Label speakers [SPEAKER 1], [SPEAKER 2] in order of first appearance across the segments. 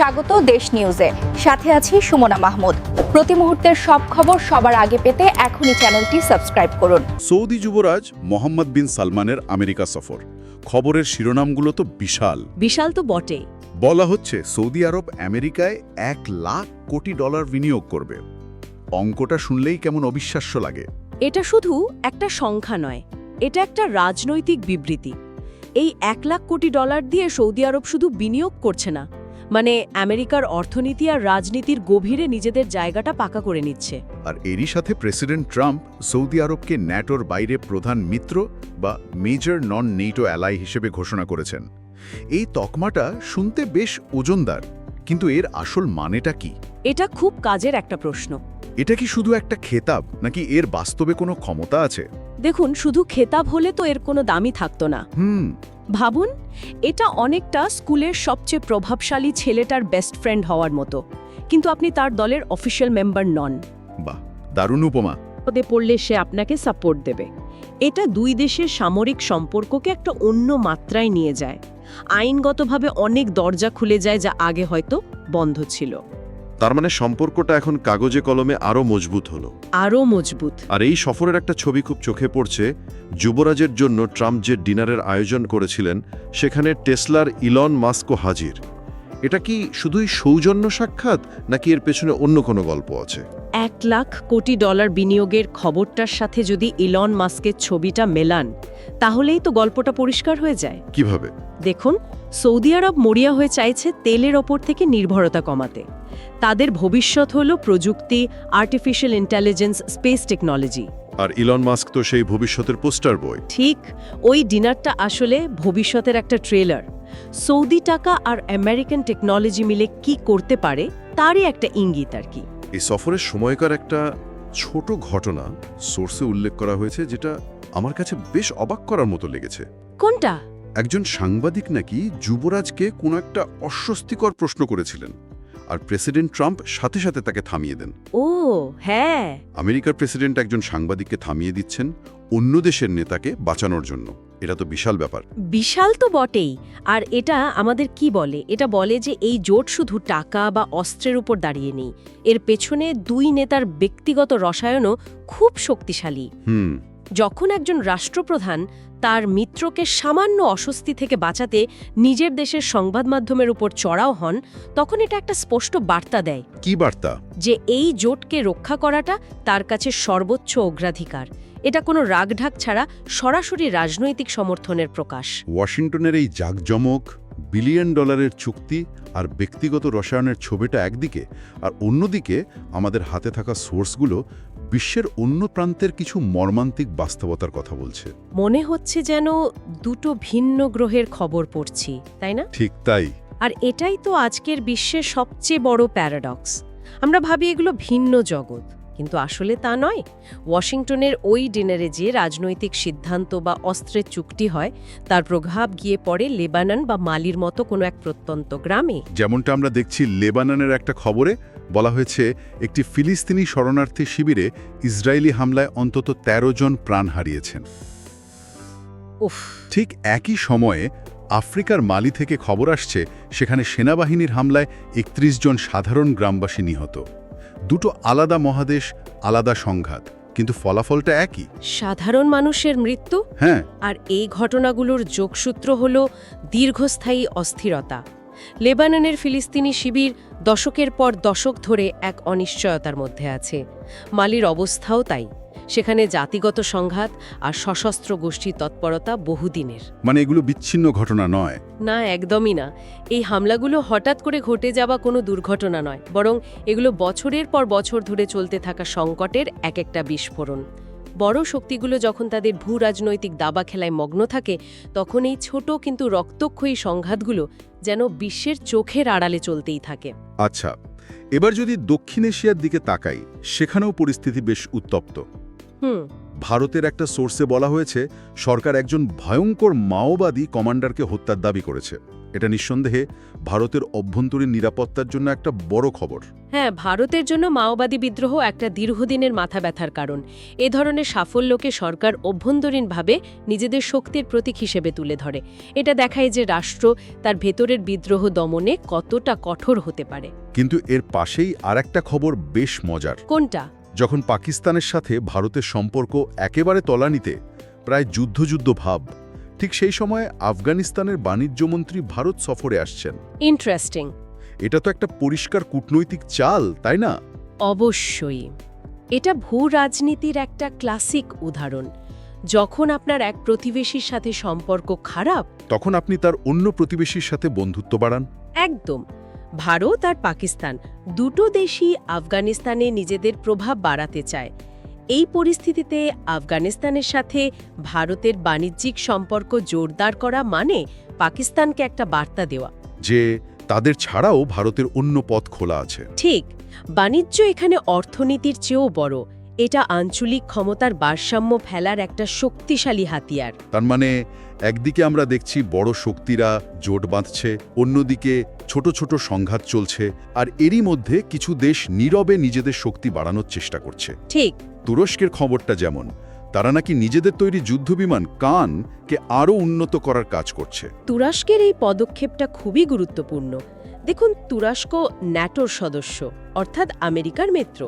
[SPEAKER 1] স্বাগত দেশ নিউজে। সাথে আছি সুমনা মাহমুদ। প্রতি মুহূর্তের সব খবর সবার আগে পেতে এখনই চ্যানেলটি সাবস্ক্রাইব করুন।
[SPEAKER 2] সৌদি যুবরাজ মোহাম্মদ বিন সালমানের আমেরিকা সফর। খবরের শিরোনামগুলো তো বিশাল।
[SPEAKER 3] বিশাল তো বটেই
[SPEAKER 2] বলা হচ্ছে সৌদি আরব আমেরিকায় এক লাখ কোটি ডলার বিনিয়োগ করবে। অঙ্কটা শুনলেই কেমন অবিশ্বাস্য লাগে।
[SPEAKER 3] এটা শুধু একটা সংখ্যা নয় এটা একটা রাজনৈতিক বিবৃতি। এই এক লাখ কোটি ডলার দিয়ে সৌদি আরব শুধু বিনিয়োগ করছে না মানে আমেরিকার অর্থনীতি আর রাজনীতির গভীরে নিজেদের জায়গাটা পাকা করে নিচ্ছে।
[SPEAKER 2] আর এরই সাথে প্রেসিডেন্ট ট্রাম্প সৌদি আরবকে ন্যাটোর বাইরে প্রধান মিত্র বা মেজর নন নেটো অ্যালাই হিসেবে ঘোষণা করেছেন। এই তকমাটা শুনতে বেশ ওজনদার কিন্তু এর আসল মানেটা কি?
[SPEAKER 3] এটা খুব কাজের একটা প্রশ্ন।
[SPEAKER 2] এটা কি শুধু একটা খেতাব নাকি এর বাস্তবে কোনো ক্ষমতা আছে?
[SPEAKER 3] দেখুন শুধু খেতাব হলে তো এর কোনো দামই থাকতো না।
[SPEAKER 2] হুম
[SPEAKER 3] ভাবুন এটা অনেকটা স্কুলের সবচেয়ে প্রভাবশালী ছেলেটার বেস্ট ফ্রেন্ড হওয়ার মতো। কিন্তু আপনি তার দলের অফিসিয়াল মেম্বার নন।
[SPEAKER 2] বাহ দারুণ উপমা।
[SPEAKER 3] পদে পড়লে সে আপনাকে সাপোর্ট দেবে। এটা দুই দেশের সামরিক সম্পর্ককে একটা অন্য মাত্রায় নিয়ে যায়। আইনগতভাবে অনেক দরজা খুলে যায় যা আগে হয়তো বন্ধ ছিল।
[SPEAKER 4] তার মানে সম্পর্কটা এখন কাগজে কলমে আরও মজবুত হলো।
[SPEAKER 3] আরও মজবুত।
[SPEAKER 4] আর এই সফরের একটা ছবি খুব চোখে পড়ছে যুবরাজের জন্য ট্রাম্প যে ডিনারের আয়োজন করেছিলেন সেখানে টেসলার ইলন মাস্কও হাজির। এটা কি শুধুই সৌজন্য সাক্ষাৎ নাকি এর পেছনে অন্য কোনো গল্প আছে?
[SPEAKER 3] এক লাখ কোটি ডলার বিনিয়োগের খবরটার সাথে যদি ইলন মাস্কের ছবিটা মেলান তাহলেই তো গল্পটা পরিষ্কার হয়ে যায়।
[SPEAKER 4] কীভাবে?
[SPEAKER 3] দেখুন সৌদি আরব মরিয়া হয়ে চাইছে তেলের ওপর থেকে নির্ভরতা কমাতে। তাদের ভবিষ্যৎ হল প্রযুক্তি আর্টিফিশিয়াল ইন্টেলিজেন্স স্পেস টেকনোলজি
[SPEAKER 4] আর ইলন মাস্ক তো সেই ভবিষ্যতের পোস্টার বই
[SPEAKER 3] ঠিক ওই ডিনারটা আসলে ভবিষ্যতের একটা ট্রেলার সৌদি টাকা আর আমেরিকান টেকনোলজি মিলে কি করতে পারে তারই একটা ইঙ্গিত আর কি।
[SPEAKER 4] এই সফরের সময়কার একটা ছোট ঘটনা সোর্সে উল্লেখ করা হয়েছে যেটা আমার কাছে বেশ অবাক করার মতো লেগেছে।
[SPEAKER 3] কোনটা?
[SPEAKER 2] একজন সাংবাদিক নাকি যুবরাজকে কোনো একটা অস্বস্তিকর প্রশ্ন করেছিলেন। আর প্রেসিডেন্ট ট্রাম্প সাথে সাথে তাকে থামিয়ে দেন।
[SPEAKER 3] ও হ্যাঁ।
[SPEAKER 2] আমেরিকার প্রেসিডেন্ট একজন সাংবাদিককে থামিয়ে দিচ্ছেন অন্য দেশের নেতাকে বাঁচানোর জন্য। এটা তো বিশাল ব্যাপার।
[SPEAKER 3] বিশাল তো বটেই। আর এটা আমাদের কি বলে? এটা বলে যে এই জোট শুধু টাকা বা অস্ত্রের উপর দাঁড়িয়ে নেই। এর পেছনে দুই নেতার ব্যক্তিগত রসায়নও খুব শক্তিশালী।
[SPEAKER 2] হুম।
[SPEAKER 3] যখন একজন রাষ্ট্রপ্রধান তার মিত্রকে সামান্য অস্বস্তি থেকে বাঁচাতে নিজের দেশের সংবাদ মাধ্যমের উপর চড়াও হন তখন এটা একটা স্পষ্ট বার্তা দেয়।
[SPEAKER 2] কি বার্তা?
[SPEAKER 3] যে এই জোটকে রক্ষা করাটা তার কাছে সর্বোচ্চ অগ্রাধিকার। এটা কোনো রাগঢাক ছাড়া সরাসরি রাজনৈতিক সমর্থনের প্রকাশ।
[SPEAKER 2] ওয়াশিংটনের এই জাকজমক বিলিয়ন ডলারের চুক্তি আর ব্যক্তিগত রসায়নের ছবিটা একদিকে আর অন্যদিকে আমাদের হাতে থাকা সোর্সগুলো বিশ্বের অন্য প্রান্তের কিছু মর্মান্তিক বাস্তবতার কথা বলছে।
[SPEAKER 3] মনে হচ্ছে যেন দুটো ভিন্ন গ্রহের খবর পড়ছি তাই না?
[SPEAKER 2] ঠিক তাই।
[SPEAKER 3] আর এটাই তো আজকের বিশ্বের সবচেয়ে বড় প্যারাডক্স। আমরা ভাবি এগুলো ভিন্ন জগৎ। কিন্তু আসলে তা নয়। ওয়াশিংটনের ওই ডিনারে যে রাজনৈতিক সিদ্ধান্ত বা অস্ত্রের চুক্তি হয় তার প্রভাব গিয়ে পড়ে লেবানন বা মালির মতো কোনো এক প্রত্যন্ত গ্রামে।
[SPEAKER 2] যেমনটা আমরা দেখছি লেবাননের একটা খবরে বলা হয়েছে একটি ফিলিস্তিনি শরণার্থী শিবিরে ইসরায়েলি হামলায় অন্তত ১৩ জন প্রাণ হারিয়েছেন। ঠিক একই সময়ে আফ্রিকার মালি থেকে খবর আসছে সেখানে সেনাবাহিনীর হামলায় ৩১ জন সাধারণ গ্রামবাসী নিহত। দুটো আলাদা মহাদেশ আলাদা সংঘাত কিন্তু ফলাফলটা একই।
[SPEAKER 3] সাধারণ মানুষের মৃত্যু
[SPEAKER 2] হ্যাঁ।
[SPEAKER 3] আর এই ঘটনাগুলোর যোগসূত্র হল দীর্ঘস্থায়ী অস্থিরতা। লেবাননের ফিলিস্তিনি শিবির দশকের পর দশক ধরে এক অনিশ্চয়তার মধ্যে আছে। মালির অবস্থাও তাই। সেখানে জাতিগত সংঘাত আর সশস্ত্র গোষ্ঠীর তৎপরতা বহুদিনের।
[SPEAKER 2] মানে এগুলো বিচ্ছিন্ন ঘটনা নয়।
[SPEAKER 3] না একদমই না। এই হামলাগুলো হঠাৎ করে ঘটে যাওয়া কোনো দুর্ঘটনা নয় বরং এগুলো বছরের পর বছর ধরে চলতে থাকা সংকটের এক একটা বিস্ফোরণ। বড় শক্তিগুলো যখন তাদের ভূ রাজনৈতিক দাবা খেলায় মগ্ন থাকে তখন এই ছোট কিন্তু রক্তক্ষয়ী সংঘাতগুলো যেন বিশ্বের চোখের আড়ালে চলতেই থাকে।
[SPEAKER 2] আচ্ছা এবার যদি দক্ষিণ এশিয়ার দিকে তাকাই সেখানেও পরিস্থিতি বেশ উত্তপ্ত। ভারতের একটা সোর্সে বলা হয়েছে সরকার একজন ভয়ঙ্কর মাওবাদী কমান্ডারকে হত্যার দাবি করেছে। এটা নিঃসন্দেহে ভারতের অভ্যন্তরীণ নিরাপত্তার জন্য একটা বড় খবর।
[SPEAKER 3] হ্যাঁ ভারতের জন্য মাওবাদী বিদ্রোহ একটা দীর্ঘদিনের মাথা ব্যথার কারণ। এ ধরনের সাফল্যকে সরকার অভ্যন্তরীণভাবে নিজেদের শক্তির প্রতীক হিসেবে তুলে ধরে। এটা দেখায় যে রাষ্ট্র তার ভেতরের বিদ্রোহ দমনে কতটা কঠোর হতে পারে।
[SPEAKER 2] কিন্তু এর পাশেই আরেকটা খবর বেশ মজার।
[SPEAKER 3] কোনটা?
[SPEAKER 2] যখন পাকিস্তানের সাথে ভারতের সম্পর্ক একেবারে তলানিতে প্রায় যুদ্ধযুদ্ধ ভাব ঠিক সেই সময়ে আফগানিস্তানের বাণিজ্যমন্ত্রী ভারত সফরে আসছেন।
[SPEAKER 3] ইন্টারেস্টিং
[SPEAKER 2] এটা তো একটা পরিষ্কার কূটনৈতিক চাল তাই না?
[SPEAKER 3] অবশ্যই। এটা ভূ রাজনীতির একটা ক্লাসিক উদাহরণ। যখন আপনার এক প্রতিবেশীর সাথে সম্পর্ক খারাপ
[SPEAKER 2] তখন আপনি তার অন্য প্রতিবেশীর সাথে বন্ধুত্ব বাড়ান।
[SPEAKER 3] একদম। ভারত আর পাকিস্তান দুটো দেশই আফগানিস্তানে নিজেদের প্রভাব বাড়াতে চায়। এই পরিস্থিতিতে আফগানিস্তানের সাথে ভারতের বাণিজ্যিক সম্পর্ক জোরদার করা মানে পাকিস্তানকে একটা বার্তা দেওয়া।
[SPEAKER 2] যে তাদের ছাড়াও ভারতের অন্য পথ খোলা আছে।
[SPEAKER 3] ঠিক বাণিজ্য এখানে অর্থনীতির চেয়েও বড়। এটা আঞ্চলিক ক্ষমতার ভারসাম্য ফেলার একটা শক্তিশালী হাতিয়ার।
[SPEAKER 2] তার মানে একদিকে আমরা দেখছি বড় শক্তিরা জোট বাঁধছে অন্যদিকে ছোট ছোট সংঘাত চলছে আর এরই মধ্যে কিছু দেশ নীরবে নিজেদের শক্তি বাড়ানোর চেষ্টা করছে।
[SPEAKER 3] ঠিক।
[SPEAKER 2] তুরস্কের খবরটা যেমন তারা নাকি নিজেদের তৈরি যুদ্ধবিমান কানকে আরও উন্নত করার কাজ করছে।
[SPEAKER 3] তুরস্কের এই পদক্ষেপটা খুবই গুরুত্বপূর্ণ। দেখুন তুরস্ক ন্যাটোর সদস্য অর্থাৎ আমেরিকার মিত্র।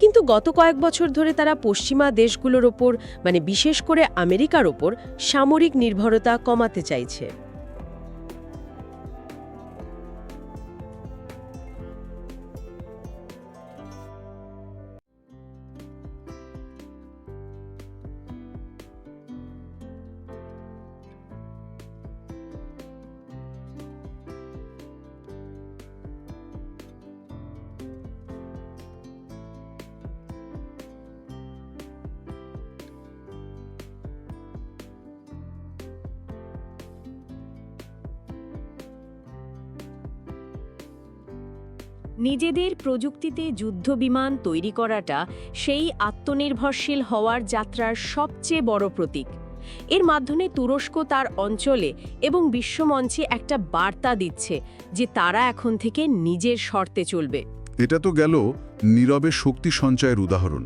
[SPEAKER 3] কিন্তু গত কয়েক বছর ধরে তারা পশ্চিমা দেশগুলোর ওপর মানে বিশেষ করে আমেরিকার ওপর, সামরিক নির্ভরতা কমাতে চাইছে।
[SPEAKER 5] নিজেদের প্রযুক্তিতে যুদ্ধবিমান তৈরি করাটা সেই আত্মনির্ভরশীল হওয়ার যাত্রার সবচেয়ে বড় প্রতীক। এর মাধ্যমে তুরস্ক তার অঞ্চলে এবং বিশ্বমঞ্চে একটা বার্তা দিচ্ছে যে তারা এখন থেকে নিজের শর্তে চলবে।
[SPEAKER 2] এটা তো গেল নীরবে শক্তি সঞ্চয়ের উদাহরণ।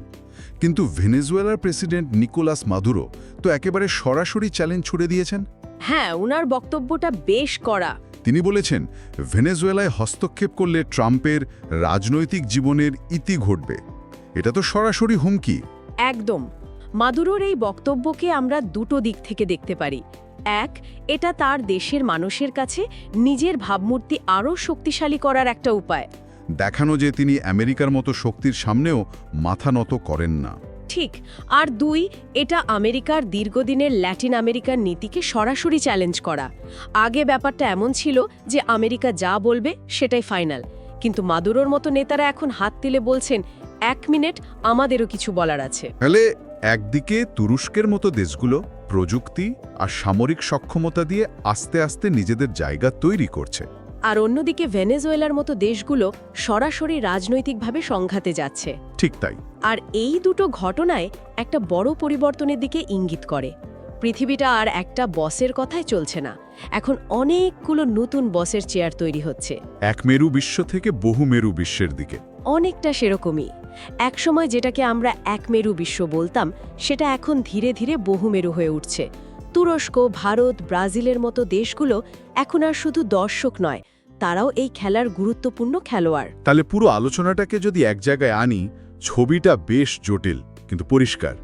[SPEAKER 2] কিন্তু ভেনেজুয়েলার প্রেসিডেন্ট নিকোলাস মাদুরো তো একেবারে সরাসরি চ্যালেঞ্জ ছুড়ে দিয়েছেন?
[SPEAKER 3] হ্যাঁ ওনার বক্তব্যটা বেশ কড়া।
[SPEAKER 2] তিনি বলেছেন ভেনেজুয়েলায় হস্তক্ষেপ করলে ট্রাম্পের রাজনৈতিক জীবনের ইতি ঘটবে। এটা তো সরাসরি হুমকি।
[SPEAKER 3] একদম। মাদুরোর এই বক্তব্যকে আমরা দুটো দিক থেকে দেখতে পারি। এক এটা তার দেশের মানুষের কাছে নিজের ভাবমূর্তি আরও শক্তিশালী করার একটা উপায়।
[SPEAKER 2] দেখানো যে তিনি আমেরিকার মতো শক্তির সামনেও মাথা নত করেন না।
[SPEAKER 3] ঠিক। আর দুই, এটা আমেরিকার দীর্ঘদিনের ল্যাটিন আমেরিকার নীতিকে সরাসরি চ্যালেঞ্জ করা। আগে ব্যাপারটা এমন ছিল যে আমেরিকা যা বলবে সেটাই ফাইনাল। কিন্তু মাদুরোর মতো নেতারা এখন হাত তিলে বলছেন, এক মিনিট, আমাদেরও কিছু বলার আছে।
[SPEAKER 2] ফলে একদিকে তুরস্কের মতো দেশগুলো প্রযুক্তি আর সামরিক সক্ষমতা দিয়ে আস্তে আস্তে নিজেদের জায়গা তৈরি করছে।
[SPEAKER 3] আর অন্যদিকে ভেনেজুয়েলার মতো দেশগুলো সরাসরি রাজনৈতিকভাবে সংঘাতে যাচ্ছে।
[SPEAKER 2] ঠিক তাই।
[SPEAKER 3] আর এই দুটো ঘটনায় একটা বড় পরিবর্তনের দিকে ইঙ্গিত করে। পৃথিবীটা আর একটা বসের কথায় চলছে না। এখন অনেকগুলো নতুন বসের চেয়ার তৈরি হচ্ছে।
[SPEAKER 2] এক মেরু বিশ্ব থেকে বহু মেরু বিশ্বের দিকে।
[SPEAKER 3] অনেকটা সেরকমই। একসময় যেটাকে আমরা এক মেরু বিশ্ব বলতাম সেটা এখন ধীরে ধীরে বহুমেরু হয়ে উঠছে। তুরস্ক ভারত ব্রাজিলের মতো দেশগুলো এখন আর শুধু দর্শক নয় তারাও এই খেলার গুরুত্বপূর্ণ খেলোয়াড়।
[SPEAKER 2] তাহলে পুরো আলোচনাটাকে যদি এক জায়গায় আনি ছবিটা বেশ জটিল কিন্তু পরিষ্কার।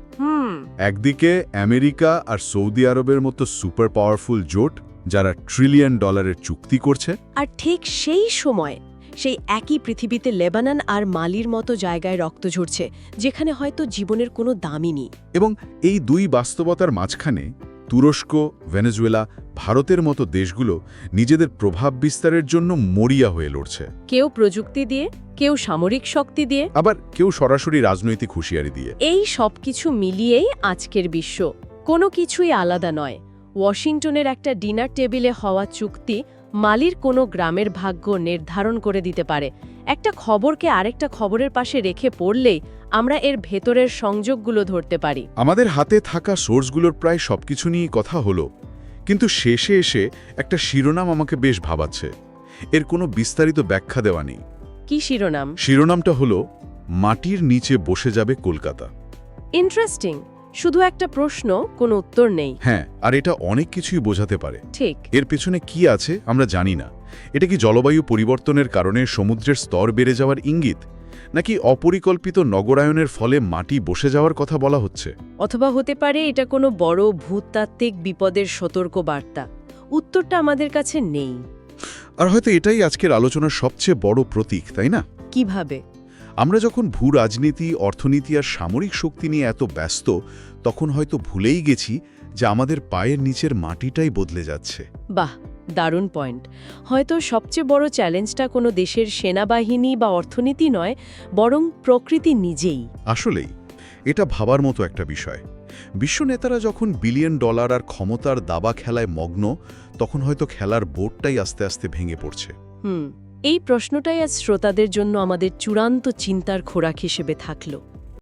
[SPEAKER 2] একদিকে আমেরিকা আর সৌদি আরবের মতো সুপার পাওয়ারফুল জোট যারা ট্রিলিয়ন ডলারের চুক্তি করছে।
[SPEAKER 3] আর ঠিক সেই সময় সেই একই পৃথিবীতে লেবানন আর মালির মতো জায়গায় রক্ত ঝরছে যেখানে হয়তো জীবনের কোনো দামই নেই।
[SPEAKER 2] এবং এই দুই বাস্তবতার মাঝখানে তুরস্ক ভেনেজুয়েলা ভারতের মতো দেশগুলো নিজেদের প্রভাব বিস্তারের জন্য মরিয়া হয়ে লড়ছে।
[SPEAKER 3] কেউ প্রযুক্তি দিয়ে কেউ সামরিক শক্তি দিয়ে।
[SPEAKER 2] আবার কেউ সরাসরি রাজনৈতিক হুঁশিয়ারি দিয়ে।
[SPEAKER 3] এই সব কিছু মিলিয়েই আজকের বিশ্ব। কোনো কিছুই আলাদা নয়। ওয়াশিংটনের একটা ডিনার টেবিলে হওয়া চুক্তি মালির কোনো গ্রামের ভাগ্য নির্ধারণ করে দিতে পারে। একটা খবরকে আরেকটা খবরের পাশে রেখে পড়লেই আমরা এর ভেতরের সংযোগগুলো ধরতে পারি।
[SPEAKER 2] আমাদের হাতে থাকা সোর্সগুলোর প্রায় সবকিছু নিয়েই কথা হলো কিন্তু শেষে এসে একটা শিরোনাম আমাকে বেশ ভাবাচ্ছে। এর কোনো বিস্তারিত ব্যাখ্যা দেওয়া নেই।
[SPEAKER 3] কি শিরোনাম?
[SPEAKER 2] শিরোনামটা হলো মাটির নিচে বসে যাবে কলকাতা।
[SPEAKER 3] ইন্টারেস্টিং। শুধু একটা প্রশ্ন কোনো উত্তর নেই।
[SPEAKER 2] হ্যাঁ আর এটা অনেক কিছুই বোঝাতে পারে।
[SPEAKER 3] ঠিক।
[SPEAKER 2] এর পেছনে কি আছে আমরা জানি না। এটা কি জলবায়ু পরিবর্তনের কারণে সমুদ্রের স্তর বেড়ে যাওয়ার ইঙ্গিত? নাকি অপরিকল্পিত নগরায়নের ফলে মাটি বসে যাওয়ার কথা বলা হচ্ছে?
[SPEAKER 3] অথবা হতে পারে এটা কোনো বড় ভূতাত্ত্বিক বিপদের সতর্ক বার্তা। উত্তরটা আমাদের কাছে নেই।
[SPEAKER 2] আর হয়তো এটাই আজকের আলোচনার সবচেয়ে বড় প্রতীক তাই না?
[SPEAKER 3] কীভাবে?
[SPEAKER 2] আমরা যখন ভূ রাজনীতি অর্থনীতি আর সামরিক শক্তি নিয়ে এত ব্যস্ত তখন হয়তো ভুলেই গেছি যে আমাদের পায়ের নিচের মাটিটাই বদলে যাচ্ছে।
[SPEAKER 3] বাহ! দারুণ পয়েন্ট। হয়তো সবচেয়ে বড় চ্যালেঞ্জটা কোনো দেশের সেনাবাহিনী বা অর্থনীতি নয় বরং প্রকৃতি নিজেই।
[SPEAKER 2] আসলেই এটা ভাবার মতো একটা বিষয়। বিশ্ব নেতারা যখন বিলিয়ন ডলার আর ক্ষমতার দাবা খেলায় মগ্ন তখন হয়তো খেলার বোর্ডটাই আস্তে আস্তে ভেঙে পড়ছে।
[SPEAKER 3] হুম এই প্রশ্নটাই আজ শ্রোতাদের জন্য আমাদের চূড়ান্ত চিন্তার খোরাক হিসেবে থাকল।